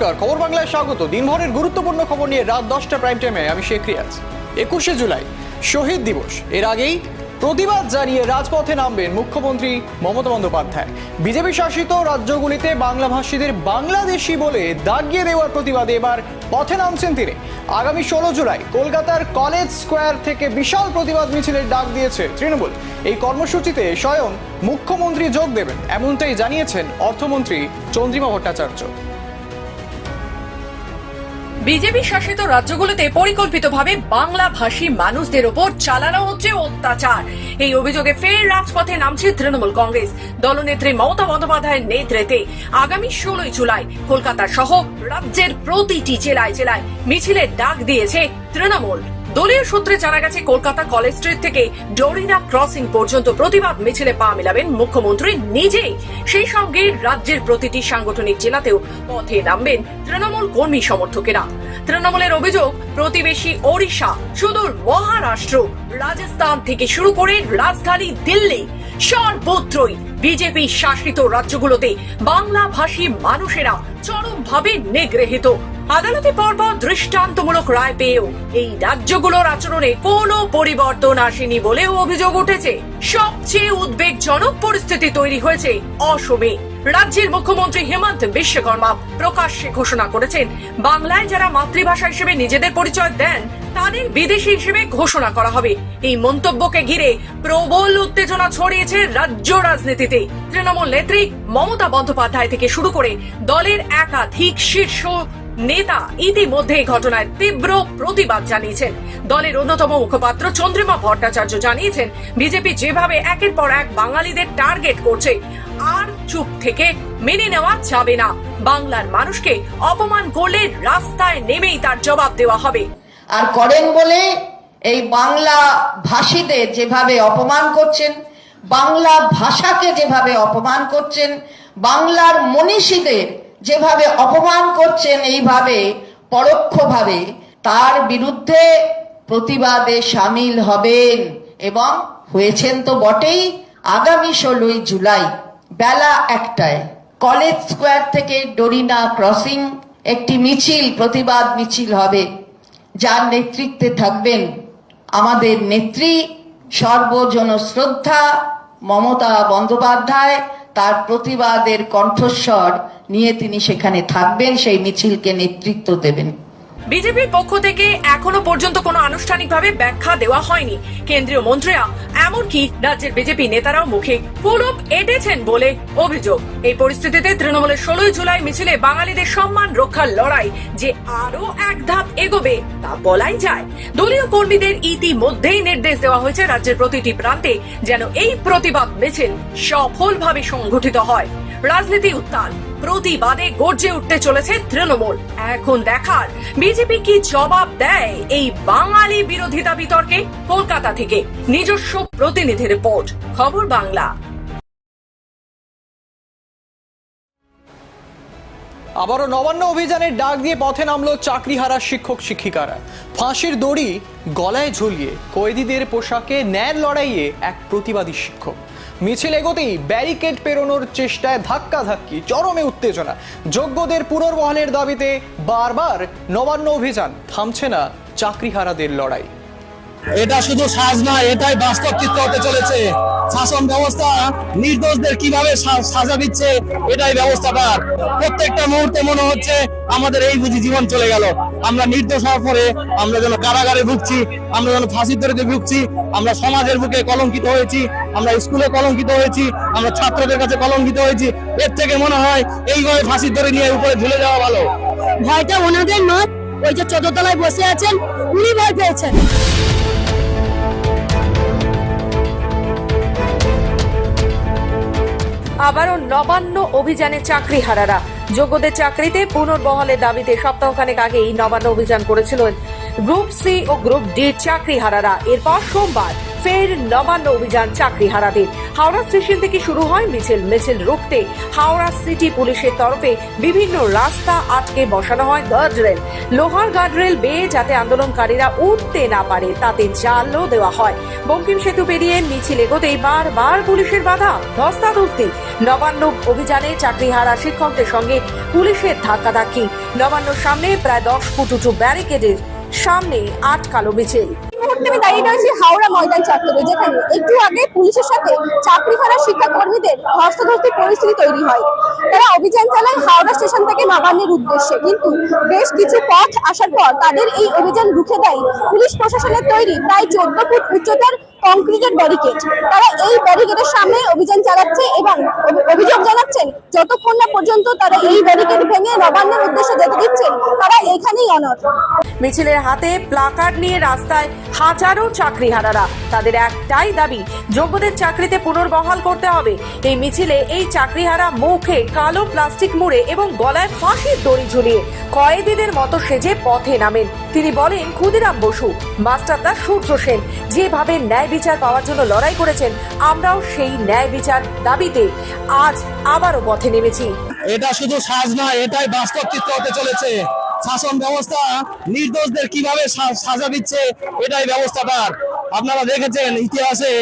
নমস্কার, খবর বাংলায় স্বাগত। দিনভরের গুরুত্বপূর্ণ খবর নিয়ে রাত দশটা প্রাইম টাইমে আমি শেখ রিয়াজ। একুশে জুলাই, শহীদ দিবস। এর আগেই প্রতিবাদ জানিয়ে রাজপথে নামবেন মুখ্যমন্ত্রী মমতা বন্দ্যোপাধ্যায়। বিজেপি শাসিত রাজ্যগুলিতে বাংলাভাষীদের বাংলাদেশি বলে দাগিয়ে দেওয়ার প্রতিবাদে এবার পথে নামছেন তিনি। আগামী ষোলো জুলাই, কলকাতার কলেজ স্কোয়ার থেকে বিশাল প্রতিবাদ মিছিলের ডাক দিয়েছে তৃণমূল। এই কর্মসূচিতে স্বয়ং মুখ্যমন্ত্রী যোগ দেবেন, এমনটাই জানিয়েছেন অর্থমন্ত্রী চন্দ্রিমা ভট্টাচার্য। বিজেপি শাসিত রাজ্যগুলোতে পরিকল্পিতভাবে বাংলা ভাষী মানুষদের ওপর চালানো হচ্ছে অত্যাচার। এই অভিযোগে ফের রাজপথে নামছে তৃণমূল কংগ্রেস। দলনেত্রী মমতা বন্দ্যোপাধ্যায়ের নেতৃত্বে আগামী ষোলোই জুলাই কলকাতা সহ রাজ্যের প্রতিটি জেলায় জেলায় মিছিলের ডাক দিয়েছে তৃণমূল। দলীয় সূত্রে জানা গেছে, কলকাতা কলেজ স্ট্রিট থেকে ডোরিনা ক্রসিং পর্যন্ত প্রতিবাদ মিছিলে পা মেলাবেন মুখ্যমন্ত্রী নিজেই। সেই সঙ্গে রাজ্যের প্রতিটি সাংগঠনিক জেলাতেও পথে নামবেন তৃণমূল কর্মী সমর্থকেরা। তৃণমূলের অভিযোগ, প্রতিবেশী ওড়িশা সুদূর মহারাষ্ট্র, রাজস্থান থেকে শুরু করে রাজধানী দিল্লি সর্বত্রই বিজেপি শাসিত রাজ্যগুলোতে বাংলা ভাষী মানুষেরা চরমভাবে নিগৃহীত। আদালতে পরপর দৃষ্টান্তমূলক রায় পেয়েও এই রাজ্যগুলোর আচরণে কোনো পরিবর্তন আসেনি বলেও অভিযোগ উঠেছে। সবচেয়ে উদ্বেগজনক পরিস্থিতি তৈরি হয়েছে অসমে। রাজ্যের মুখ্যমন্ত্রী হেমন্ত বিশ্বকর্মা প্রকাশ্যে ঘোষণা করেছেন, বাংলায় যারা মাতৃভাষা হিসেবে নিজেদের পরিচয় দেন তাদের বিদেশি হিসেবে ঘোষণা করা হবে। এই মন্তব্যকে ঘিরে প্রবল উত্তেজনা ছড়িয়েছে রাজ্য রাজনীতিতে। তৃণমূল নেত্রী মমতা বন্দ্যোপাধ্যায় থেকে শুরু করে দলের একাধিক শীর্ষ নেতা ইতিমধ্যে এই ঘটনায় তীব্র প্রতিবাদ জানিয়েছেন। দলের অন্যতম মুখপাত্র চন্দ্রিমা ভট্টাচার্য জানিয়েছেন, বিজেপি যেভাবে একের পর এক বাঙালিদের টার্গেট করছে, আর চুপ থেকে মেনে নেওয়া যাবে না। বাংলার মানুষকে অপমান করলে রাস্তায় নেমেই তার জবাব দেওয়া হবে। আর করেন বলে এই বাংলা ভাষীদের যেভাবে অপমান করছেন, বাংলা ভাষাকে যেভাবে অপমান করছেন, বাংলার মনীষীদের যেভাবে অপমান করছেন, এইভাবে পরোক্ষভাবে তার বিরুদ্ধে প্রতিবাদে সামিল হবেন এবং হয়েছেন তো বটেই আগামী ষোলোই জুলাই বেলা একটায়। কলেজ স্কোয়ার থেকে ডোরিনা ক্রসিং একটি মিছিল, প্রতিবাদ মিছিল হবে। যার নেতৃত্বে থাকবেন আমাদের নেত্রী সর্বজন শ্রদ্ধা মমতা বন্দ্যোপাধ্যায়। তার প্রতিবাদের কণ্ঠস্বর নিয়ে তিনি সেখানে থাকবেন, সেই মিছিলকে নেতৃত্ব দেবেন। বিজেপির পক্ষ থেকে এখনও পর্যন্ত কোনো আনুষ্ঠানিকভাবে ব্যাখ্যা দেওয়া হয়নি। কেন্দ্রীয় মন্ত্রীরা, এমনকি রাজ্যের বিজেপি নেতারাও মুখে পুরব এঁটেছেন বলে অভিযোগ। এই পরিস্থিতিতে তৃণমূলের ষোলোই জুলাই মিছিলে বাঙালিদের সম্মান রক্ষার লড়াই যে আরও এক ধাপ এগোবে তা বলাই যায়। দলীয় কর্মীদের ইতিমধ্যেই নির্দেশ দেওয়া হয়েছে রাজ্যের প্রতিটি প্রান্তে যেন এই প্রতিবাদ মিছিল সফলভাবে সংগঠিত হয়। রাজনীতি উত্তাল প্রতিবাদে গর্জে উঠতে চলেছে তৃণমূল। এখন দেখার বিজেপি কি জবাব দেয় এই বাঙালি বিরোধিতা বিতর্কে কলকাতা থেকে নিজস্ব প্রতিনিধি রিপোর্ট, খবর বাংলা। আবারও নবান্ন অভিযানের ডাক দিয়ে পথে নামলো চাকরি চাকরিহারা শিক্ষক শিক্ষিকারা। ফাঁসির দড়ি গলায় ঝুলিয়ে কয়েদিদের পোশাকে ন্যায় লড়াইয়ে এক প্রতিবাদী শিক্ষক। মিছিল এগোতেই ব্যারিকেড পেরোনোর চেষ্টায় ধাক্কা ধাক্কি চরমে উত্তেজনা। যোগ্যদের পুনর্বহনের দাবিতে বারবার নবান্ন অভিযান, থামছে না চাকরিহারাদের লড়াই। এটা শুধু সাজ নয় এটাই বাস্তব চিত্র হতে চলেছে। শাসন ব্যবস্থা নির্দোষদের কীভাবে সাজা দিচ্ছে, এটাই ব্যবস্থাটার প্রত্যেকটা মুহূর্তে মনে হচ্ছে আমাদের এই বুঝি জীবন চলে গেল। আমরা নির্দোষ হওয়ার পরে আমরা যেন কারাগারে ভুগছি, আমরা যেন ফাঁসির দড়িতে ভুগছি, আমরা সমাজের বুকে কলঙ্কিত হয়েছি, আমরা স্কুলে কলঙ্কিত হয়েছি, আমরা ছাত্রদের কাছে কলঙ্কিত হয়েছি। এর থেকে মনে হয় এইভাবে ফাঁসির দড়ি নিয়ে উপরে ঝুলে যাওয়া ভালো। ভয়টা ওনাদের নয়, ওই যে চতুর্তলায় বসে আছেন, উনি ভয় পেয়েছেন। আবারও নবান্ন অভিযানে চাকরি হারারা যোগ্যদের চাকরিতে পুনর্বহলের দাবিতে সপ্তাহখানেক আগেই নবান্ন অভিযান করেছিলেন গ্রুপ সি ও গ্রুপ ডি চাকরি হারারা এরপর সোমবার ফের নবান্ন অভিযান চাকরি হারাদের হাওড়া স্টেশন থেকে শুরু হয় মিছিল। মিছিল রুখতে হাওড়া সিটি পুলিশের তরফে বিভিন্ন রাস্তা আটকে বসানো হয় গার্ডরেল। লোহার গার্ডরেল বেয়ে যাতে আন্দোলনকারীরা উঠতে না পারে, তাতে জালও দেওয়া হয়। বঙ্কিম সেতু পেরিয়ে মিছিল এগোতেই বারবার পুলিশের বাধা। ধস্তাধস্তি। নবান্ন অভিযানে চাকরিহারা শিক্ষকদের সঙ্গে পুলিশের ধাক্কাধাক্কি। নবান্নর সামনে প্রায় দশ ফুট উঁচু ব্যারিকেডের সামনে আটকালো মিছিল। হাওড়া ময়দান যেখানে আগে পুলিশের সাথে চাকরি শিক্ষাকর্মীদের পরিস্থিতি তৈরি হয়। তারা অভিযান চালায় হাওড়া স্টেশন থেকে উদ্দেশ্যে। কিন্তু বেশ কিছু পথ আসার পর তাদের এই অভিযান রুখে দেয় পুলিশ প্রশাসনের তৈরি চোদ্দ ফুট উচ্চতার কংক্রিটের ব্যারিকেড তারা এই ব্যারিকেডের সামনে অভিযান চালাচ্ছে এবং অভিযোগ জানাচ্ছেন, যতক্ষণ না পর্যন্ত তারা এই ব্যারিকেড ভেঙে নবান্নের উদ্দেশ্যে যেতে দিচ্ছেন, তারা এখানেই অনড়। মিছিলের হাতে প্লাকার্ড নিয়ে রাস্তায় হাজারো চাকরিহারারা। তাদের একটাই দাবি, যোগ্যদের চাকরিতে পুনর্বহাল করতে হবে। এই মিছিলে এই চাকরিহারা মুখে কালো প্লাস্টিক মুড়ে এবং গলায় ফাঁসির দড়ি ঝুলিয়ে কয়েদিদের মতো সেজে পথে নামেন। তিনি বলেন, ক্ষুদিরাম বসু মাস্টারদা সূর্য সেন, যেভাবে ন্যায় বিচার পাওয়ার জন্য লড়াই করেছেন, আমরাও সেই ন্যায় বিচার দাবিতে আজ আবারও পথে নেমেছি। এটা শুধু সাজ নয়, এটাই বাস্তব চিত্র হতে চলেছে। শাসন ব্যবস্থা নির্দোষদের কীভাবে সাজা দিচ্ছে, এটাই ব্যবস্থাটার। আপনারা দেখেছেন ইতিহাসে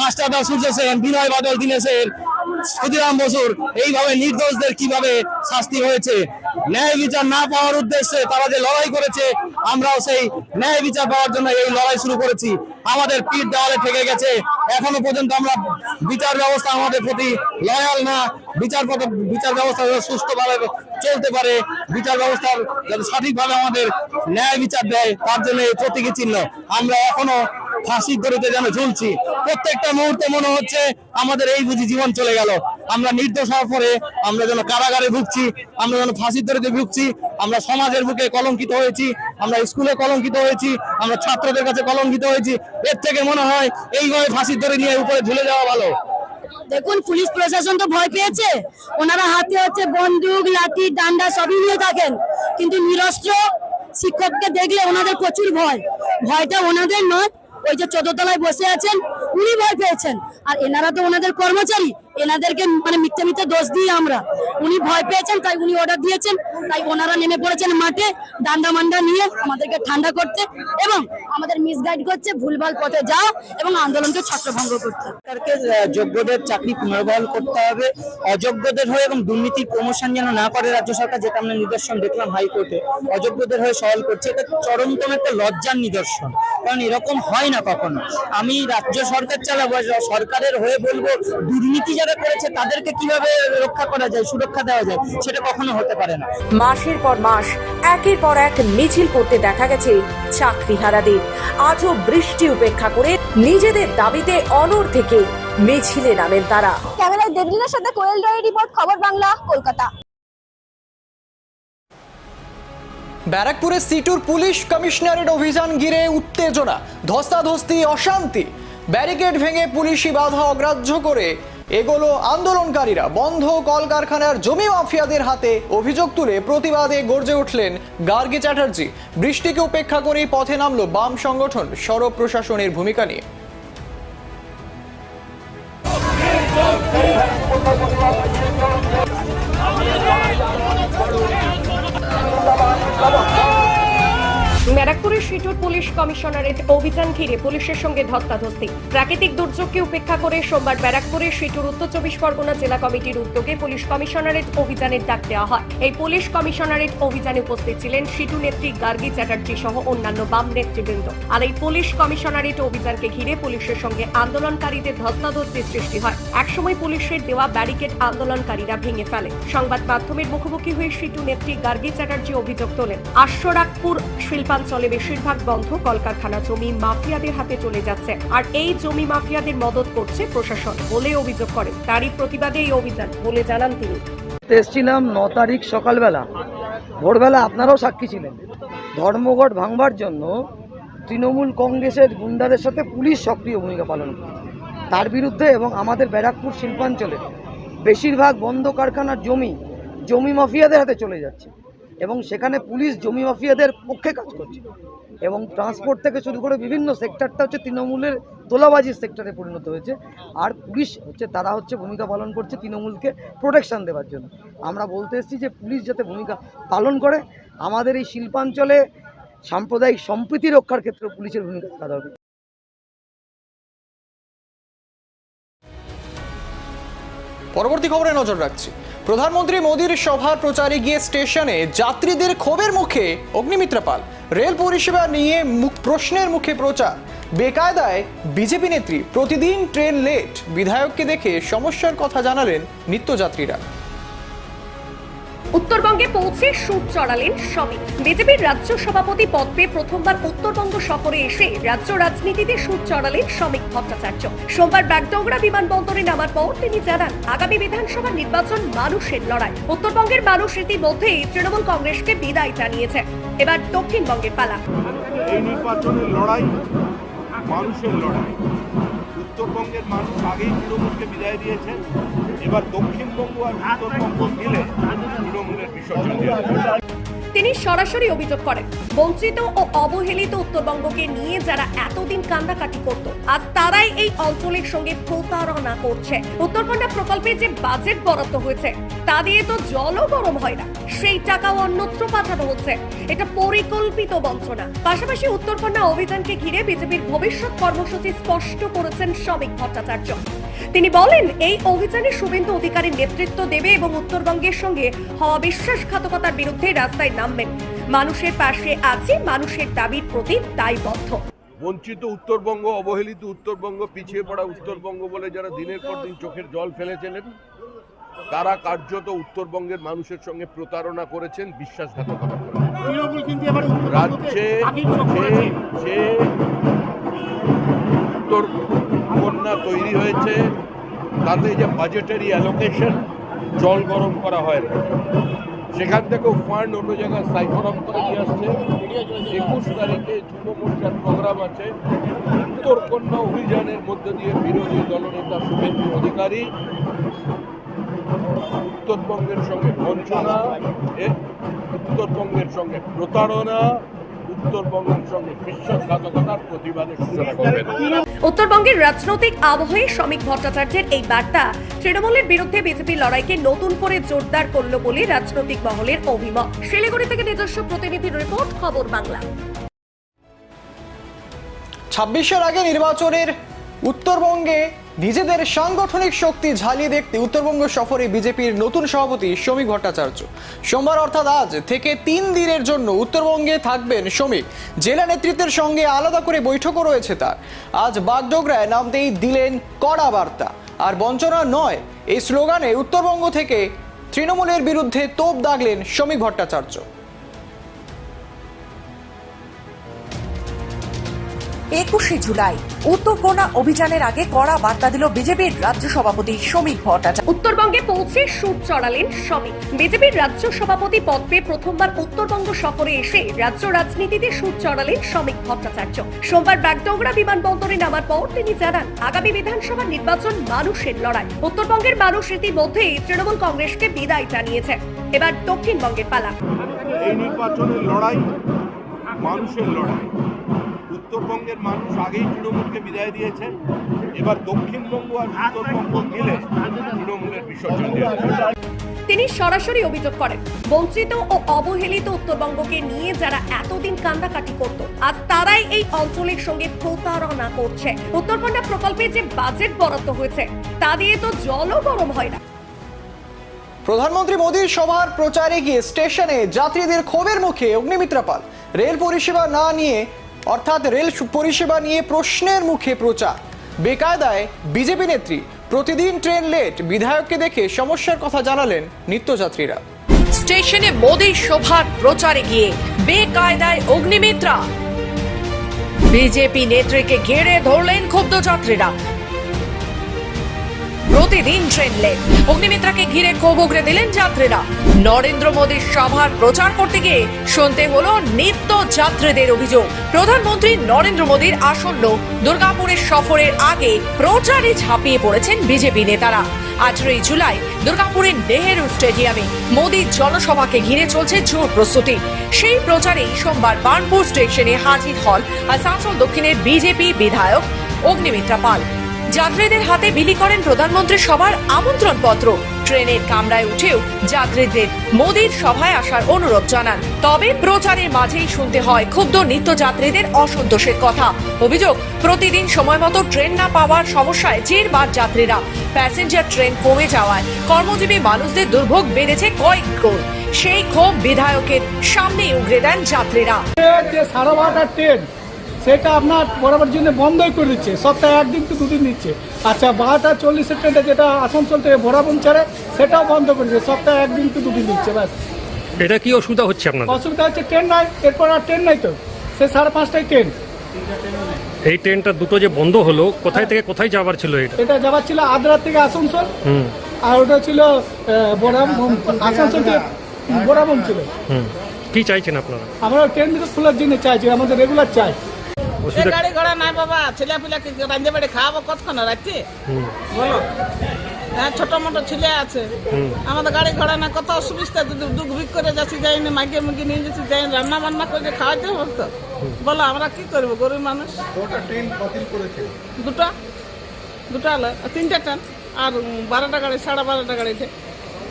মাস্টারদা সূর্য সেন, বিনয় বাদল, দীনেশের ক্ষুদিরাম বসুর, এইভাবে নির্দোষদের কীভাবে শাস্তি হয়েছে ন্যায় বিচার না পাওয়ার উদ্দেশ্যে তারা যে লড়াই করেছে, আমরাও সেই ন্যায় বিচার পাওয়ার জন্য এই লড়াই শুরু করেছি। আমাদের পিঠ দেওয়ালে ঠেকে গেছে। এখনও পর্যন্ত আমরা বিচার ব্যবস্থা আমাদের প্রতি লয়াল না। বিচার বিচার ব্যবস্থা সুস্থভাবে চলতে পারে। বিচার ব্যবস্থার যাতে সঠিকভাবে আমাদের ন্যায় বিচার দেয়, তার জন্য এই প্রতীকী চিহ্ন। আমরা এখনও ফাঁসির দড়িতে যেন ঝুলছি। প্রত্যেকটা মুহূর্তে মনে হচ্ছে আমাদের এই বুঝি জীবন চলে গেল। আমরা নির্দোষ হওয়ার পরে আমরা যেন কারাগারে ভুগছি, আমরা যেন ফাঁসির দড়িতে ভুগছি, আমরা সমাজের বুকে কলঙ্কিত হয়েছি, আমরা স্কুলে কলঙ্কিত হয়েছি, আমরা ছাত্রদের কাছে কলঙ্কিত হয়েছি, এর থেকে মনে হয় এইভাবে ফাঁসির দড়ি নিয়ে উপরে ঝুলে যাওয়া ভালো। দেখুন, পুলিশ প্রশাসন তো ভয় পেয়েছে। ওনারা হাতে হচ্ছে বন্দুক, লাঠি, ডান্ডা সবই নিয়ে থাকেন। কিন্তু নিরস্ত্র শিক্ষককে দেখলে ওনাদের প্রচুর ভয়। ভয়টা ওনাদের নয়, ওই যে চোদ্দতলায় বসে আছেন, উনি ভয় পেয়েছেন। আর এনারা তো ওনাদের কর্মচারী এনাদেরকে মানে মিথ্যে মিথ্যে দোষ দিয়ে আমরা। উনি ভয় পেয়েছেন, তাই উনি অর্ডার দিয়েছেন, তাই ওনারা নেমে পড়েছেন মাঠে ডান্ডা মান্ডা নিয়ে আমাদেরকে ঠান্ডা করতে এবং আমাদের মিসগাইড করছে, ভুলভাল পথে যাও এবং আন্দোলনকে ছত্রভঙ্গ করতে সরকারকে যোগ্যদের চাকরি পুনর্বহাল করতে হবে, অযোগ্যদের হয়ে এবং দুর্নীতির প্রমোশন যেন না করে রাজ্য সরকার, যেটা আমরা নিদর্শন দেখলাম হাইকোর্টে, অযোগ্যদের হয়ে সওয়াল করছে, এটা চরমতম একটা লজ্জার নিদর্শন। কারণ এরকম হয় না কখনো। আমি রাজ্য সরকার চালাবো সরকারের হয়ে বলব, দুর্নীতি যারা করেছে তাদেরকে কীভাবে রক্ষা করা যায় সুরক্ষা দেওয়া যায় সেটা কখনো হতে পারে না। মাসের পর মাস একের পর এক মিছিল করতে দেখা গেছে চাকরিহারাদের। আজও বৃষ্টি উপেক্ষা করে নিজেদের দাবিতে অনড় থেকে মিছিলে নামেন তারা। ক্যামেরায় দেবলিনের সাথে কোয়েল রয় রিপোর্ট খবর বাংলা কলকাতা। ব্যারাকপুরে সিটুর পুলিশ কমিশনারের অভিযান ঘিরে উত্তেজনা ধস্তাধস্তি অশান্তি। ব্যারিকেড ভেঙে পুলিশি বাধা অগ্রাহ্য করে এগোলো আন্দোলনকারীরা। বন্ধ কলকারখানার জমি মাফিয়াদের হাতে অভিযোগ তুলে প্রতিবাদে গর্জে উঠলেন গার্গী চ্যাটার্জি। বৃষ্টিকে উপেক্ষা করেই পথে নামলো বাম সংগঠন, সড়ক প্রশাসনের ভূমিকা নিয়ে। ব্যারাকপুরের সিটুর পুলিশ কমিশনারেট অভিযান ঘিরে পুলিশের সঙ্গে ধস্তাধস্তি। প্রাকৃতিক দুর্যোগকে উপেক্ষা করে সোমবার ব্যারাকপুরের সিটুর উত্তর চব্বিশ পরগনা জেলা কমিটির উদ্যোগে পুলিশ কমিশনারেট অভিযানের ডাক দেওয়া হয়। এই পুলিশ কমিশনারেট অভিযানে উপস্থিত ছিলেন সিটু নেত্রী গার্গী চ্যাটার্জি সহ অন্যান্য বাম নেতৃবৃন্দ। আর এই পুলিশ কমিশনারেট অভিযানকে ঘিরে পুলিশের সঙ্গে আন্দোলনকারীদের ধস্তাধস্তির সৃষ্টি হয়। একসময় পুলিশের দেওয়া ব্যারিকেড আন্দোলনকারীরা ভেঙে ফেলে। সংবাদ মাধ্যমের মুখোমুখি হয়ে সিটু নেত্রী গার্গী চ্যাটার্জি অভিযোগ তোলেন, আশ্বরাগপুর শিল্পাঞ্চলে বেশিরভাগ বন্ধ, কলকারখানা জমি মাফিয়াদের হাতে চলে যাচ্ছে। আর এই জমি মাফিয়াদের মদত করছে প্রশাসন বলে অভিযোগ করেন। তারই প্রতিবাদে এই অভিযান বলে জানান তিনি। এসেছিলাম ন তারিখ সকালবেলা। ভোরবেলা আপনারাও সাক্ষী ছিলেন। ধর্মঘট ভাঙবার জন্য তৃণমূল কংগ্রেসের গুন্ডাদের সাথে পুলিশ সক্রিয় ভূমিকা পালন করে তার বিরুদ্ধে এবং আমাদের ব্যারাকপুর শিল্পাঞ্চলে বেশিরভাগ বন্ধ কারখানার জমি জমি মাফিয়াদের হাতে চলে যাচ্ছে। এবং সেখানে পুলিশ, জমি মাফিয়াদের পক্ষে কাজ করছে। এবং ট্রান্সপোর্ট থেকে শুরু করে বিভিন্ন সেক্টরটা হচ্ছে তৃণমূলের তোলাবাজির সেক্টরে পরিণত হয়েছে। আর পুলিশ হচ্ছে, তারা হচ্ছে ভূমিকা পালন করছে তৃণমূলকে প্রোটেকশান দেওয়ার জন্য। আমরা বলতে এসেছি যে পুলিশ যাতে ভূমিকা পালন করে, আমাদের এই শিল্পাঞ্চলে সাম্প্রদায়িক সম্প্রীতি রক্ষার ক্ষেত্রে পুলিশের ভূমিকা থাকা দরকার। পরবর্তী খবরে নজর রাখছি। প্রধানমন্ত্রী মোদীর সভার প্রচারে গিয়ে স্টেশনে যাত্রীদের ক্ষোভের মুখে অগ্নিমিত্রা পাল। রেল পরিষেবা নিয়ে প্রশ্নের মুখে প্রচার। বেকায়দায় বিজেপি নেত্রী প্রতিদিন ট্রেন লেট। বিধায়ককে দেখে সমস্যার কথা জানালেন নিত্যযাত্রীরা। উত্তরবঙ্গে পৌঁছে সুর চড়ালেন শ্রমিক। বিজেপির রাজ্য সভাপতি পদ পেয়ে প্রথমবার উত্তরবঙ্গ সফরে এসে রাজ্য রাজনীতিতে সুর চড়ালেন শ্রমিক ভট্টাচার্য। সোমবার ব্যাগডোগরা বিমানবন্দরে নামার পর তিনি জানান, আগামী বিধানসভা নির্বাচন মানুষের লড়াই। উত্তরবঙ্গের মানুষ ইতিমধ্যেই তৃণমূল কংগ্রেসকে বিদায় জানিয়েছে এবার দক্ষিণবঙ্গের পালা। এই নির্বাচনের লড়াই মানুষের লড়াই। উত্তরবঙ্গের মানুষ আগেই তৃণমূলকে বিদায় দিয়েছেন এবার দক্ষিণবঙ্গ আর উত্তরবঙ্গ মিলে তৃণমূলের বিসর্জন। তিনি সরাসরি অভিযোগ করেন। বঞ্চিত ও অবহেলিত উত্তরবঙ্গকে নিয়ে যারা এতদিন কান্দাকাটি করত, আজ তারাই এই অঞ্চলের সঙ্গে প্রতারণা করছে। উত্তরকন্যা প্রকল্পে যে বাজেট বরাদ্দ হয়েছে, তা দিয়ে তো জলও গরম হয় না। সেই টাকাও অন্যত্র পাঠানো হচ্ছে। এটা পরিকল্পিত বঞ্চনা। পাশাপাশি উত্তরকন্যা অভিযানকে ঘিরে বিজেপির ভবিষ্যৎ কর্মসূচি স্পষ্ট করেছেন শ্রমিক ভট্টাচার্য। তিনি বলেন এই অভিযানে শুভেন্দু অধিকারী নেতৃত্ব দেবে এবং উত্তরবঙ্গের সঙ্গে হওয়া বিশ্বাসঘাতকতার বিরুদ্ধে রাস্তায় নামবেন। মানুষের পাশে আছে মানুষের দাবির প্রতি দায়বদ্ধ বঞ্চিত উত্তরবঙ্গ অবহেলিত উত্তরবঙ্গ পিছিয়ে পড়া উত্তরবঙ্গ বলে যারা দিনের পর দিন চোখের জল ফেলেছিলেন তারা কার্যত উত্তরবঙ্গের মানুষের সঙ্গে প্রতারণা করেছেন বিশ্বাসঘাতকতা রাজ্যে যে উত্তর কন্যা তৈরি হয়েছে, তাতে যে বাজেটারি অ্যালোকেশন জল গরম করা হয় না। সেখান থেকেও ফান্ড অন্য জায়গায় সাইফন অফ করে নিয়ে আসছে। একুশ তারিখে যুব মোর্চার প্রোগ্রাম আছে। উত্তর কন্যা অভিযানের মধ্যে দিয়ে বিরোধী দলনেতা শুভেন্দু অধিকারী, উত্তরবঙ্গের সঙ্গে বঞ্চনা উত্তরবঙ্গের সঙ্গে প্রতারণা উত্তরবঙ্গের সঙ্গে বিশ্বাসঘাতকতার প্রতিবাদের সূচনা করবেন উত্তরবঙ্গের রাজনৈতিক আবহে শ্রমিক ভট্টাচার্যের এই বার্তা তৃণমূলের বিরুদ্ধে বিজেপির লড়াইকে নতুন করে জোরদার করল বলে রাজনৈতিক মহলের অভিমত। শিলিগুড়ি থেকে নিজস্ব প্রতিনিধির রিপোর্ট খবর বাংলা। ছাব্বিশের আগে নির্বাচনের উত্তরবঙ্গে নিজেদের সাংগঠনিক শক্তি ঝালিয়ে দেখতে উত্তরবঙ্গ সফরে বিজেপির নতুন সভাপতি শ্রমিক ভট্টাচার্য। সোমবার অর্থাৎ আজ থেকে তিন দিনের জন্য উত্তরবঙ্গে থাকবেন শ্রমিক জেলা নেতৃত্বের সঙ্গে আলাদা করে বৈঠকও রয়েছে তার। আজ বাগডোগরায় নামতেই দিলেন কড়া বার্তা। আর বঞ্চনা নয়, এই স্লোগানে উত্তরবঙ্গ থেকে তৃণমূলের বিরুদ্ধে তোপ দাগলেন শ্রমিক ভট্টাচার্য। একুশে জুলাই উত্তরকোনা অভিযানের আগে কড়া বার্তা দিল বিজেপির রাজ্য সভাপতি শ্রমিক ভট্টাচার্য। উত্তরবঙ্গে পৌঁছে সুর চড়ালেন শ্রমিক বিজেপির রাজ্য সভাপতি পদ পেয়ে প্রথমবার উত্তরবঙ্গ সফরে এসে রাজ্য রাজনীতিতে সুর চড়ালেন শ্রমিক ভট্টাচার্য। সোমবার বাগডোগরা বিমানবন্দরে নামার পর তিনি জানান আগামী বিধানসভা নির্বাচন মানুষের লড়াই। উত্তরবঙ্গের মানুষ ইতিমধ্যেই তৃণমূল কংগ্রেসকে বিদায় জানিয়েছে এবার দক্ষিণবঙ্গের পালা। এই নির্বাচনের লড়াই মানুষের লড়াই। উত্তরবঙ্গের মানুষ আগেই তৃণমূলকে বিদায় দিয়েছেন। এবার দক্ষিণবঙ্গ আর উত্তরবঙ্গ মিলে তৃণমূলের বিসর্জন তিনি সরাসরি অভিযোগ করেন বঞ্চিত ও অবহেলিত উত্তরবঙ্গকে নিয়ে যারা এতদিন কান্দাকাটি করত আজ তারাই এই অঞ্চলের সঙ্গে প্রতারণা করছে। উত্তরকন্যা প্রকল্পে যে বাজেট বরাদ্দ হয়েছে তা দিয়ে তো জলও গরম হয় না। প্রধানমন্ত্রী মোদীর সভার প্রচারে গিয়ে স্টেশনে যাত্রীদের ক্ষোভের মুখে অগ্নিমিত্রা পাল। রেল পরিষেবা না নিয়ে অর্থাৎ রেল পরিষেবা নিয়ে প্রশ্নের মুখে প্রচার। বেকায়দায় বিজেপি নেত্রী প্রতিদিন ট্রেন লেট, বিধায়ককে দেখে সমস্যার কথা জানালেন নিত্যযাত্রীরা। স্টেশনে মোদীর সভার প্রচারে গিয়ে বেকায়দায় অগ্নিমিত্রা। বিজেপি নেত্রীকে ঘেরে ধরলেন ক্ষুব্ধ যাত্রীরা। প্রতিদিন ট্রেন লেট অগ্নিমিত্রাকে ঘিরে ক্ষোভ উগরে দিলেন যাত্রীরা। নরেন্দ্র মোদীর সভার প্রচার করতে গিয়ে শুনতে হলো নিত্য যাত্রীদের অভিযোগ। প্রধানমন্ত্রী নরেন্দ্র মোদীর আসন্ন দুর্গাপুরের সফরের আগে প্রচারে ঝাঁপিয়ে পড়েছেন বিজেপি নেতারা। আঠেরোই জুলাই দুর্গাপুরের নেহেরু স্টেডিয়ামে মোদীর জনসভাকে ঘিরে চলছে জোর প্রস্তুতি। সেই প্রচারেই সোমবার বার্নপুর স্টেশনে হাজির হল আর আসানসোল দক্ষিণের বিজেপি বিধায়ক অগ্নিমিত্রা পাল। যাত্রীদের হাতে বিলি করেন প্রধানমন্ত্রী সভার আমন্ত্রণ পত্র ট্রেনের কামরায় উঠেও যাত্রীদের মোদীর সভায় আসার অনুরোধ জানান। তবে প্রচারের মাঝেই শুনতে হয়, ক্ষুব্ধ নিত্যযাত্রীদের অসন্তোষের কথা। অভিযোগ, প্রতিদিন সময় মতো ট্রেন না পাওয়ার সমস্যায় জেরবার যাত্রীরা। প্যাসেঞ্জার ট্রেন কমে যাওয়ায় কর্মজীবী মানুষদের দুর্ভোগ বেড়েছে কয়েক গুণ। সেই ক্ষোভ বিধায়কের সামনেই উগরে দেন যাত্রীরা। সাড়ে ট্রেন সেটা আপনার বরাবর জন্য বন্ধই করে দিচ্ছে। সপ্তাহে একদিন তো দুদিন দিচ্ছে আচ্ছা বারোটা চল্লিশের ট্রেনটা যেটা আসানসোল থেকে ভোরাবন ছাড়ে সেটাও বন্ধ করেছে সপ্তাহে একদিন তো দুদিন দিচ্ছে ব্যাস। এটা কি অসুবিধা হচ্ছে আপনার অসুবিধা হচ্ছে ট্রেন নাই এরপর আর ট্রেন নাই তো। সে সাড়ে পাঁচটায় ট্রেন। এই ট্রেনটা দুটো যে বন্ধ হলো কোথায় থেকে কোথায় যাবার ছিল এটা? এটা যাবার ছিল আদ্রার থেকে আসানসোল। আর ওটা ছিল বোরাম আসানসোল থেকে বোরাবন ছিল। হুম। কি চাইছেন আপনারা? আমরা ট্রেন দুটো খোলার জন্য চাইছি আমাদের রেগুলার চাই। অসুবিধা গাড়ি ঘোড়া নাই বাবা ছেলে পিলাকে রান্ধে বেড়ে খাওয়াবো কতক্ষণ হুম। বলো। হ্যাঁ ছোট মোটো ছেলে আছে। আমাদের গাড়ি ঘোড়া না কত অসুবিধা যদি দুঃখ ভিক করে যাচ্ছি যাই না মাইকে মুখে নিয়ে যাচ্ছি যাই রান্না বান্না করে খাওয়াতে হবে তো? বলো আমরা কি করব গরিব মানুষ? দুটো দুটো? আলো তিনটা ট্রেন আর বারোটা গাড়ি সাড়ে বারোটা গাড়িতে।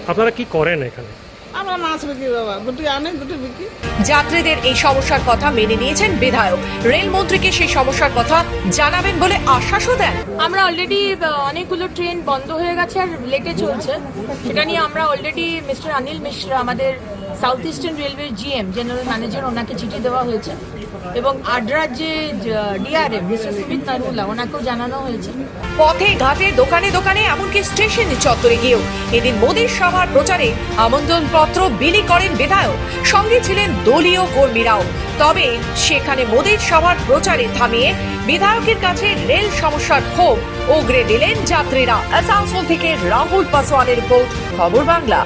আপনারা কি করেন এখানে? আমরা মাছ বিক্রি বাবা দুটি আনে দুটি বিক্রি। যাত্রীদের এই সমস্যার কথা মেনে নিয়েছেন বিধায়ক। রেলমন্ত্রীকে সেই সমস্যার কথা জানাবেন বলে আশ্বাসও দেন। আমরা অলরেডি অনেকগুলো ট্রেন বন্ধ হয়ে গেছে আর লেটে চলছে। সেটা নিয়ে আমরা অলরেডি মিস্টার অনিল মিশ্রা আমাদের south eastern railway GM general manager ওনাকে চিঠি দেওয়া হয়েছে। এবং আড্রার যে ডিআরএম সুমিত নারুলা ওনাকেও জানানো হয়েছে। পথে, ঘাটে, দোকানে দোকানে, এমনকি স্টেশন চত্বরে গিয়েও এদিন মোদীর সভার প্রচারে আমন্ত্রণ পত্র বিলি করেন বিধায়ক, সঙ্গে ছিলেন দলীয় কর্মীরাও। তবে সেখানে মোদীর সভার প্রচারে থামিয়ে বিধায়কের কাছে রেল সমস্যার ক্ষোভ উগরে দিলেন যাত্রীরা। আসানসোল থেকে রাহুল পাসওয়ানের রিপোর্ট, খবর বাংলা।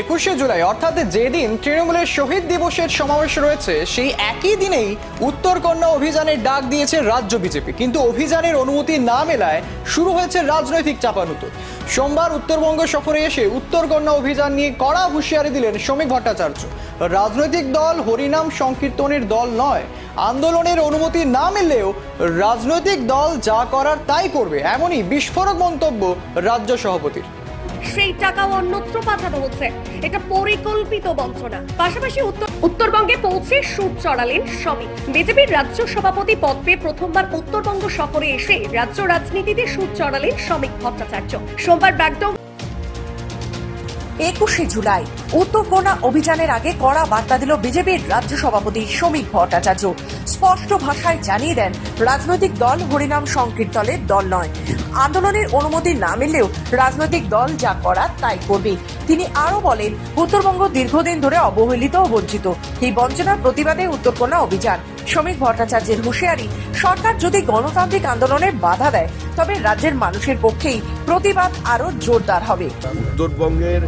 একুশে জুলাই, অর্থাৎ যেদিন তৃণমূলের শহীদ দিবসের সমাবেশ রয়েছে, সেই একই দিনেই উত্তরকন্যা অভিযানের ডাক দিয়েছে রাজ্য বিজেপি। কিন্তু অভিযানের অনুমতি না মেলায় শুরু হয়েছে রাজনৈতিক চাপানুতো সোমবার উত্তরবঙ্গ সফরে এসে উত্তরকন্যা অভিযান নিয়ে কড়া হুঁশিয়ারি দিলেন শ্রমিক ভট্টাচার্য। রাজনৈতিক দল হরিনাম সংকীর্তনের দল নয়। আন্দোলনের অনুমতি না মিললেও রাজনৈতিক দল যা করার তাই করবে, এমনই বিস্ফোরক মন্তব্য রাজ্য সভাপতির। সেই টাকাও অন্যত্র পাঠানো হচ্ছে। এটা পরিকল্পিত বঞ্চনা। পাশাপাশি উত্তর উত্তরবঙ্গে পৌঁছে সুর চড়ালেন শ্রমিক। বিজেপির রাজ্য সভাপতি পদ পেয়ে প্রথমবার উত্তরবঙ্গ সফরে এসে রাজ্য রাজনীতিতে সুর চড়ালেন শ্রমিক ভট্টাচার্য। সোমবার ব্যাকডাউন একুশে জুলাই, উত্তরকোনা অভিযানের আগে কড়া বার্তা দিল বিজেপির রাজ্য সভাপতি শ্রমিক ভট্টাচার্য। স্পষ্ট ভাষায় জানিয়ে দেন, রাজনৈতিক দল হরিনাম সংকীর্তনের দল নয়। আন্দোলনের অনুমতি না মিললেও রাজনৈতিক দল যা করার তাই করবে। তিনি আরও বলেন, উত্তরবঙ্গ দীর্ঘদিন ধরে অবহেলিত ও বঞ্চিত। এই বঞ্চনার প্রতিবাদে উত্তরকোনা অভিযান শ্রমিক ভট্টাচার্যের হুঁশিয়ারি, সরকার যদি গণতান্ত্রিক আন্দোলনে বাধা দেয়, তবে রাজ্যের মানুষের পক্ষেই প্রতিবাদ আরও জোরদার হবে। উত্তরবঙ্গের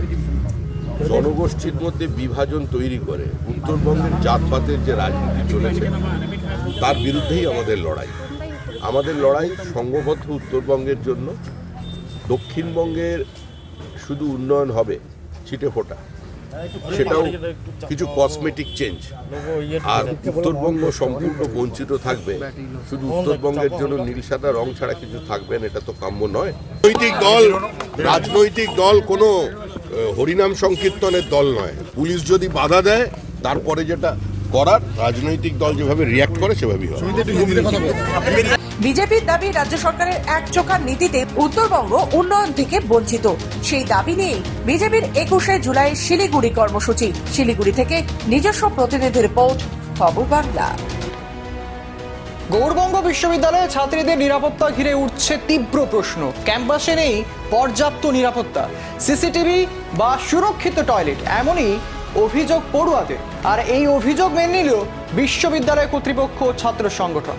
জনগোষ্ঠীর মধ্যে বিভাজন তৈরি করে, উত্তরবঙ্গের জাতপাতের যে রাজনীতি চলেছে, তার বিরুদ্ধেই আমাদের লড়াই। আমাদের লড়াই সংঘবদ্ধ উত্তরবঙ্গের জন্য। দক্ষিণবঙ্গের শুধু উন্নয়ন হবে, ছিটে ফোটা। সেটাও কিছু কসমেটিক চেঞ্জ আর উত্তরবঙ্গ সম্পূর্ণ বঞ্চিত থাকবে। শুধু উত্তরবঙ্গের জন্য নীল সাদা রং ছাড়া কিছু থাকবেন না এটা তো কাম্য নয়। রাজনৈতিক দল রাজনৈতিক দল কোনো হরিনাম সংকীর্তনের দল নয়। পুলিশ যদি বাধা দেয় তারপরে যেটা করার রাজনৈতিক দল যেভাবে রিয়াক্ট করে সেভাবেই হবে। বিজেপির দাবি রাজ্য সরকারের এক চোখার নীতিতে উত্তরবঙ্গ উন্নয়ন থেকে বঞ্চিত। সেই দাবি নিয়ে বিজেপির একুশে জুলাই শিলিগুড়ি কর্মসূচি। শিলিগুড়ি থেকে নিজস্ব প্রতিনিধি রিপোর্ট খবর বাংলা। গৌরবঙ্গ বিশ্ববিদ্যালয়ে ছাত্রীদের নিরাপত্তা ঘিরে উঠছে তীব্র প্রশ্ন। ক্যাম্পাসে নেই পর্যাপ্ত নিরাপত্তা। সিসিটিভি বা সুরক্ষিত টয়লেট এমনই অভিযোগ পড়ুয়াদের। আর এই অভিযোগ মেনে নিল বিশ্ববিদ্যালয় কর্তৃপক্ষ ছাত্র সংগঠন।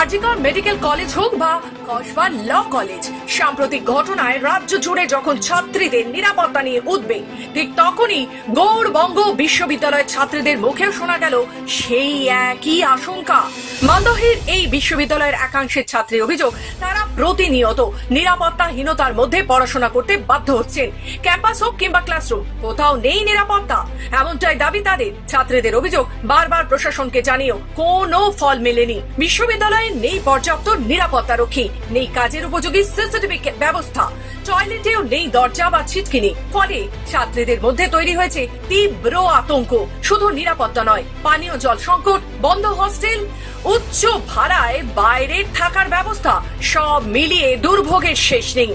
আরজিকর মেডিকেল কলেজ হোক বা কসবা ল কলেজ সাম্প্রতিক ঘটনায় রাজ্য জুড়ে যখন ছাত্রীদের নিরাপত্তা নিয়ে উদ্বেগ, ঠিক তখনই গৌড়বঙ্গ বিশ্ববিদ্যালয়ের ছাত্রীদের মুখেও শোনা গেল সেই একই আশঙ্কা। মালদহের এই বিশ্ববিদ্যালয়ের একাংশের ছাত্রীর অভিযোগ, তারা প্রতিনিয়ত নিরাপত্তাহীনতার মধ্যে পড়াশোনা করতে বাধ্য হচ্ছেন। ক্যাম্পাস হোক কিংবা ক্লাসরুম, কোথাও নেই নিরাপত্তা। এমনটাই দাবি তাদের। ছাত্রীদের অভিযোগ, বারবার প্রশাসনকে জানিয়েও কোনো ফল মেলেনি। বিশ্ববিদ্যালয়ে নেই পর্যাপ্ত নিরাপত্তা রক্ষী, নেই কাজের উপযোগী সিসিটিভি ব্যবস্থা। টয়লেটেও নেই দরজা বা ছিটকিনি। ফলে ছাত্রীদের মধ্যে তৈরি হয়েছে তীব্র আতঙ্ক। শুধু নিরাপত্তা নয়, পানীয় জল সংকট, বন্ধ হস্টেল, উচ্চ ভাড়ায় বাইরে থাকার ব্যবস্থা, সব মিলিয়ে দুর্ভোগের শেষ নেই।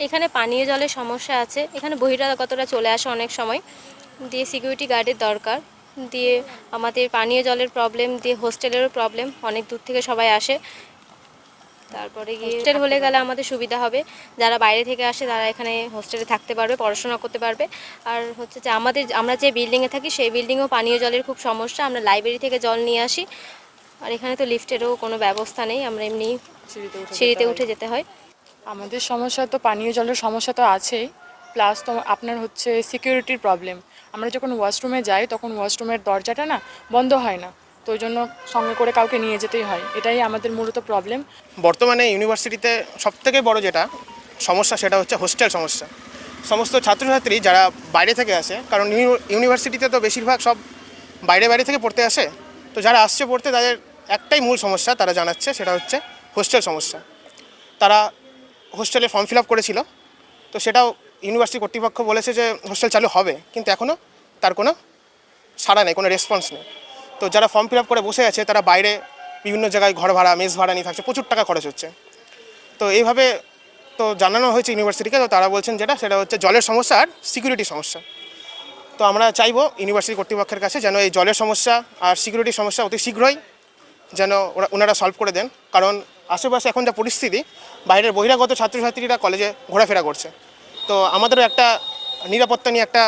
এখানে পানীয় জলের সমস্যা আছে। এখানে বহিরাগতরা চলে আসে অনেক সময়। দিয়ে সিকিউরিটি গার্ডের দরকার। দিয়ে আমাদের পানীয় জলের প্রবলেম দিয়ে হোস্টেলেরও প্রবলেম অনেক দূর থেকে সবাই আসে। তারপরে গিয়ে হোস্টেল হলে গেলে আমাদের সুবিধা হবে। যারা বাইরে থেকে আসে তারা এখানে হোস্টেলে থাকতে পারবে পড়াশোনা করতে পারবে। আর হচ্ছে যে আমাদের আমরা যে বিল্ডিংয়ে থাকি সেই বিল্ডিংয়েও পানীয় জলের খুব সমস্যা। আমরা লাইব্রেরি থেকে জল নিয়ে আসি। আর এখানে তো লিফটেরও কোনো ব্যবস্থা নেই। আমরা এমনি সিঁড়িতে উঠে যেতে হয়। আমাদের সমস্যা তো পানীয় জলের সমস্যা তো আছেই। প্লাস তো আপনার হচ্ছে সিকিউরিটির প্রবলেম আমরা যখন ওয়াশরুমে যাই, তখন ওয়াশরুমের দরজাটা না বন্ধ হয় না। তো ওই জন্য সঙ্গে করে কাউকে নিয়ে যেতেই হয়। এটাই আমাদের মূলত প্রবলেম বর্তমানে ইউনিভার্সিটিতে সবথেকে বড় যেটা সমস্যা, সেটা হচ্ছে হোস্টেল সমস্যা। সমস্ত ছাত্রছাত্রী যারা বাইরে থেকে আসে, কারণ ইউনিভার্সিটিতে তো বেশিরভাগ সব বাইরে বাইরে থেকে পড়তে আসে, তো যারা আসছে পড়তে তাদের একটাই মূল সমস্যা তারা জানাচ্ছে, সেটা হচ্ছে হোস্টেল সমস্যা। তারা হোস্টেলে ফর্ম ফিল আপ করেছিল, তো সেটাও ইউনিভার্সিটি কর্তৃপক্ষ বলেছে যে হোস্টেল চালু হবে, কিন্তু এখনও তার কোনো সাড়া নেই, কোনো রেসপন্স নেই। তো যারা ফর্ম ফিল করে বসে আছে, তারা বাইরে বিভিন্ন জায়গায় ঘর ভাড়া, মেস ভাড়া নিয়ে থাকছে, প্রচুর টাকা খরচ হচ্ছে। তো এইভাবে তো জানানো হয়েছে ইউনিভার্সিটিকে, তো তারা বলছেন যেটা, সেটা হচ্ছে জলের সমস্যা আর সিকিউরিটি সমস্যা। তো আমরা চাইব ইউনিভার্সিটি কর্তৃপক্ষের কাছে যেন এই জলের সমস্যা আর সিকিউরিটির সমস্যা অতি শীঘ্রই যেন ওরা, ওনারা সলভ করে দেন। কারণ আশেপাশে এখন যা পরিস্থিতি, বাইরের বহিরাগত ছাত্রছাত্রীরা কলেজে ঘোরাফেরা করছে। তো আমাদেরও একটা নিরাপত্তা নিয়ে একটা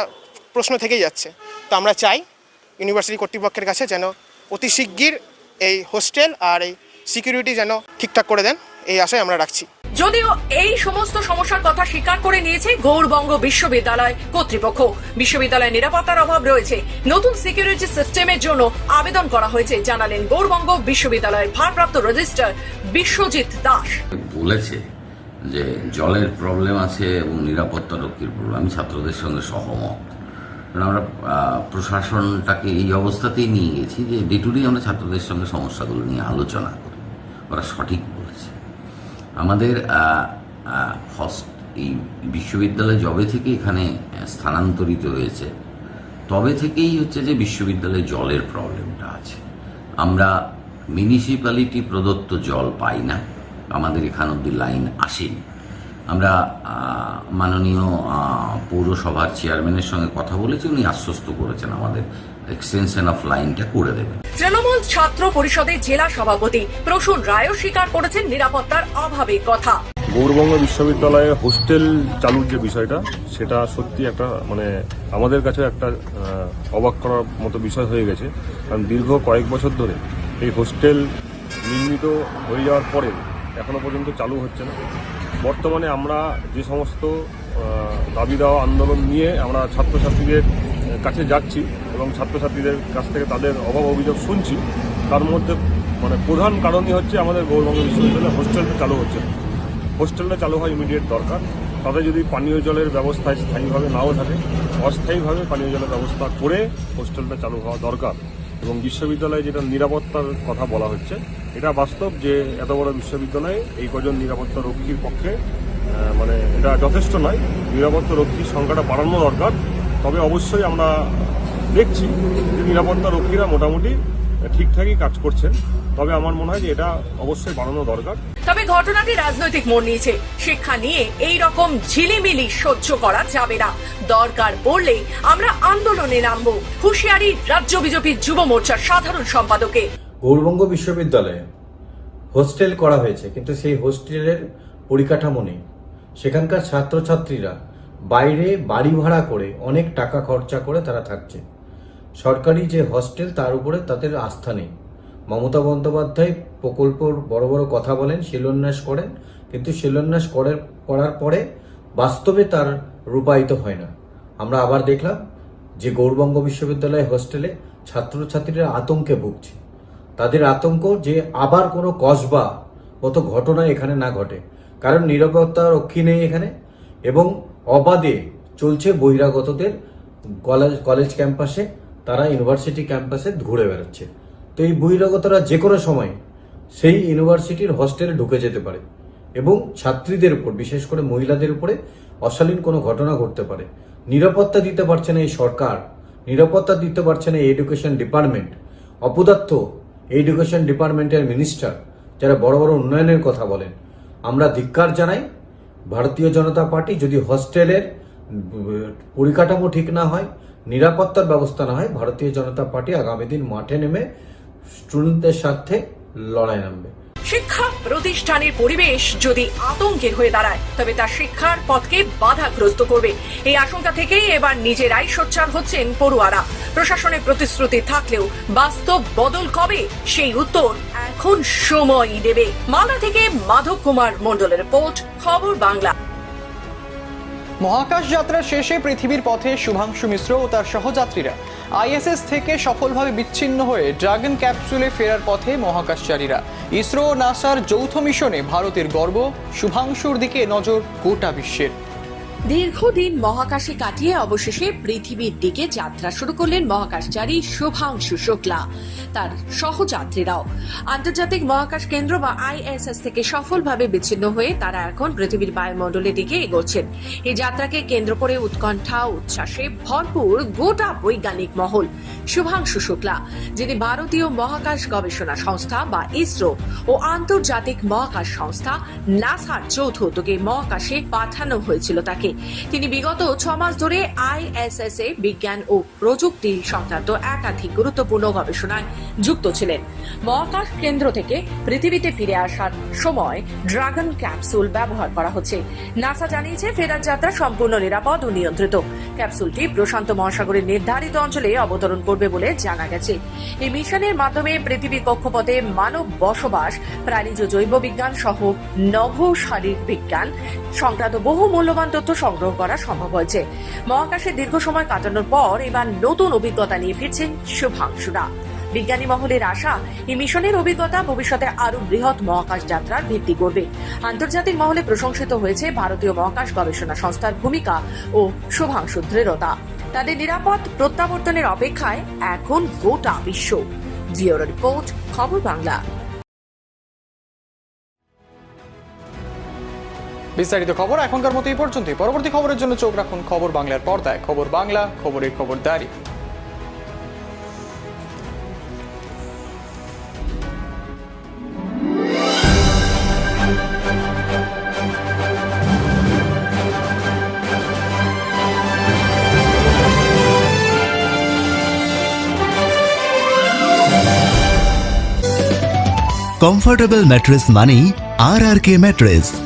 প্রশ্ন থেকেই যাচ্ছে। তো আমরা চাই ইউনিভার্সিটি কর্তৃপক্ষের কাছে যেন অতি শিগগির এই হোস্টেল আর এই সিকিউরিটি যেন ঠিকঠাক করে দেন এই আশায় আমরা রাখছি। যদিও এই সমস্ত সমস্যার কথা স্বীকার করে নিয়েছে গৌরবঙ্গ বিশ্ববিদ্যালয় কর্তৃপক্ষ। বিশ্ববিদ্যালয়ের নিরাপত্তার অভাব রয়েছে। নতুন সিকিউরিটি সিস্টেমের জন্য আবেদন করা হয়েছে জানালেন গৌরবঙ্গ বিশ্ববিদ্যালয়ের ভারপ্রাপ্ত রেজিস্ট্রার বিশ্বজিৎ দাস। বলেছে যে জলের প্রবলেম আছে এবং নিরাপত্তা রক্ষীর প্রবলেম আমি ছাত্রদের সঙ্গে সহমত। কারণ আমরা প্রশাসনটাকে এই অবস্থাতেই নিয়ে গেছি যে ডে টু ডে আমরা ছাত্রদের সঙ্গে সমস্যাগুলো নিয়ে আলোচনা করি। ওরা সঠিক বলেছে। আমাদের আহ, এই বিশ্ববিদ্যালয় জবে থেকে এখানে স্থানান্তরিত হয়েছে তবে থেকেই হচ্ছে যে বিশ্ববিদ্যালয়ে জলের প্রবলেমটা আছে। আমরা মিউনিসিপ্যালিটি প্রদত্ত জল পাই না। আমাদের এখান অব্দি লাইন আসেনি। আমরা মাননীয় পৌরসভার চেয়ারম্যানের সঙ্গে কথা বলেছি উনি আশ্বস্ত করেছেন আমাদের এক্সটেনশন অফ লাইনটা করে দেবেন। তৃণমূল ছাত্র পরিষদের জেলা সভাপতি প্রসূন রায়ও স্বীকার করেছেন নিরাপত্তার অভাবের কথা। গৌরবঙ্গ বিশ্ববিদ্যালয়ে হোস্টেল চালুর যে বিষয়টা সেটা সত্যি একটা মানে আমাদের কাছে একটা অবাক করার মতো বিষয় হয়ে গেছে। কারণ দীর্ঘ কয়েক বছর ধরে এই হোস্টেল নির্মিত হয়ে যাওয়ার পরে এখনও পর্যন্ত চালু হচ্ছে না। বর্তমানে আমরা যে সমস্ত দাবি দেওয়া আন্দোলন নিয়ে আমরা ছাত্রছাত্রীদের কাছে যাচ্ছি এবং ছাত্রছাত্রীদের কাছ থেকে তাদের অভাব অভিযোগ শুনছি, তার মধ্যে মানে প্রধান কারণই হচ্ছে আমাদের গৌরবঙ্গ বিশ্ববিদ্যালয়ে হোস্টেলটা চালু হচ্ছে হোস্টেলটা চালু হয় ইমিডিয়েট দরকার। তাতে যদি পানীয় জলের ব্যবস্থা স্থায়ীভাবে নাও থাকে, অস্থায়ীভাবে পানীয় জলের ব্যবস্থা করে হোস্টেলটা চালু হওয়া দরকার। এবং বিশ্ববিদ্যালয়ে যেটা নিরাপত্তার কথা বলা হচ্ছে, এটা বাস্তব যে এত বড় বিশ্ববিদ্যালয়ে এই কজন নিরাপত্তা রক্ষীর পক্ষে মানে এটা যথেষ্ট নয়। নিরাপত্তা রক্ষীর সংখ্যাটা বাড়ানো দরকার। তবে অবশ্যই আমরা দেখছি যে নিরাপত্তা রক্ষীরা মোটামুটি ঠিকঠাকই কাজ করছেন। তবে আমার মনে হয় যে এটা অবশ্যই বাড়ানো দরকার। তবে ঘটনাটি রাজনৈতিক মোড় নিয়েছে। শিক্ষা নিয়ে এই রকম ঝিলিমিলি সহ্য করা যাবে না। দরকার পড়লে আমরা আন্দোলনে নামবো। হুঁশিয়ারি রাজ্য বিজেপির যুব মোর্চার সাধারণ সম্পাদকে। গৌরবঙ্গ বিশ্ববিদ্যালয়ে হোস্টেল করা হয়েছে, কিন্তু সেই হোস্টেলের পরিকাঠামো নেই। সেখানকার ছাত্রছাত্রীরা বাইরে বাড়ি ভাড়া করে অনেক টাকা খরচা করে তারা থাকছে। সরকারি যে হস্টেল, তার উপরে তাদের আস্থা নেই। মমতা বন্দ্যোপাধ্যায় প্রকল্পর বড় বড় কথা বলেন, শিলান্যাস করেন, কিন্তু শিলান্যাস করার করার পরে বাস্তবে তার রূপায়িত হয় না। আমরা আবার দেখলাম যে গৌরবঙ্গ বিশ্ববিদ্যালয় হোস্টেলে ছাত্রছাত্রীরা আতঙ্কে ভুগছে। তাদের আতঙ্ক যে আবার কোনো কসবা মতো ঘটনা এখানে না ঘটে। কারণ নিরাপত্তা রক্ষী নেই এখানে এবং অবাধে চলছে বহিরাগতদের কলেজ কলেজ ক্যাম্পাসে, তারা ইউনিভার্সিটি ক্যাম্পাসে ঘুরে বেড়াচ্ছে। তো এই বহিরাগতরা যে কোনো সময় সেই ইউনিভার্সিটির হস্টেলে ঢুকে যেতে পারে এবং ছাত্রীদের উপর, বিশেষ করে মহিলাদের উপরে অশালীন কোনো ঘটনা ঘটতে পারে। নিরাপত্তা দিতে পারছে না এই সরকার, নিরাপত্তা দিতে পারছে না এই এডুকেশন ডিপার্টমেন্ট। অপদার্থ এডুকেশন ডিপার্টমেন্টের মিনিস্টার, যারা বড় বড় উন্নয়নের কথা বলেন, আমরা ধিক্কার জানাই ভারতীয় জনতা পার্টি যদি হস্টেলের পরিকাঠামো ঠিক না হয়, নিরাপত্তার ব্যবস্থা না হয়, ভারতীয় জনতা পার্টি আগামী দিন মাঠে নেমে স্টুডেন্টদের সাথে লড়াই নামবে। শিক্ষা প্রতিষ্ঠানের পরিবেশ যদি আতঙ্কের হয়ে দাঁড়ায় তবে তা শিক্ষার পথকে বাধাগ্রস্ত করবে। এই আশঙ্কা থেকেই এবার নিজেরাই সোচ্চার হচ্ছেন পড়ুয়ারা। প্রশাসনের প্রতিশ্রুতি থাকলেও বাস্তব বদল কবে? সেই উত্তর এখন সময়ই দেবে। মালদা থেকে মাধব কুমার মন্ডলের রিপোর্ট খবর বাংলা। মহাকাশ যাত্রা শেষে পৃথিবীর পথে শুভাংশু মিশ্র ও তার সহযাত্রীরা আইএসএস থেকে সফলভাবে বিচ্ছিন্ন হয়ে ড্রাগন ক্যাপসুলে ফেরার পথে মহাকাশচারীরা। ইসরো নাসার যৌথ মিশনে ভারতের গর্ব, শুভাংশুর দিকে নজর গোটা বিশ্বের। দীর্ঘদিন মহাকাশে কাটিয়ে অবশেষে পৃথিবীর দিকে যাত্রা শুরু করলেন মহাকাশচারী শুভাংশু শুক্লা, তার সহযাত্রীরাও। আন্তর্জাতিক মহাকাশ কেন্দ্র বা আইএসএস থেকে সফলভাবে বিচ্ছিন্ন হয়ে তারা এখন পৃথিবীর বায়ুমণ্ডলের দিকে এগোচ্ছেন। এই যাত্রাকে কেন্দ্র করে উৎকণ্ঠা, উচ্ছ্বাসে ভরপুর গোটা বৈজ্ঞানিক মহল। শুভাংশু শুক্লা, যিনি ভারতীয় মহাকাশ গবেষণা সংস্থা বা ইসরো ও আন্তর্জাতিক মহাকাশ সংস্থা, নাসার যৌথ উদ্যোগে মহাকাশে পাঠানো হয়েছিল তাকে। তিনি বিগত ছ মাস ধরে আইএসএস এ বিজ্ঞান ও প্রযুক্তি সংক্রান্ত একাধিক গুরুত্বপূর্ণ গবেষণায় যুক্ত ছিলেন। মহাকাশ কেন্দ্র থেকে পৃথিবীতে ফিরে আসার সময় ড্রাগন ক্যাপসুল ব্যবহার করা হচ্ছে। নাসা জানিয়েছে, ফেরার যাত্রা সম্পূর্ণ নিরাপদ ও নিয়ন্ত্রিত। ক্যাপসুলটি প্রশান্ত মহাসাগরের নির্ধারিত অঞ্চলে অবতরণ করবে বলে জানা গেছে। এই মিশনের মাধ্যমে পৃথিবীর কক্ষপথে মানব বসবাস, প্রাণীজ জৈব বিজ্ঞান সহ নভ শারীরিক বিজ্ঞান সংক্রান্ত বহু মূল্যবান তথ্য সংগ্রহ করা সম্ভব হয়েছে। মহাকাশে দীর্ঘ সময় কাটানোর পর এবার নতুন অভিজ্ঞতা নিয়ে ফিরছেন শুভাংশুরা। বিজ্ঞানী মহলের আশা, এই মিশনের অভিজ্ঞতা ভবিষ্যতে আরও বৃহৎ মহাকাশ যাত্রার ভিত্তি করবে। আন্তর্জাতিক মহলে প্রশংসিত হয়েছে ভারতীয় মহাকাশ গবেষণা সংস্থার ভূমিকা ও শুভাংশু দৃঢ়তা। তাদের নিরাপদ প্রত্যাবর্তনের অপেক্ষায় এখন গোটা বিশ্ব। জিওর রিপোর্ট, খবর বাংলা। বিস্তারিত খবর এখনকার মতো এই পর্যন্তই। পরবর্তী খবরের জন্য চোখ রাখুন খবর বাংলার পর্দায়। খবর বাংলা, খবরের খবরদারি কমফোর্টেবল ম্যাট্রেস মানেই R R K mattress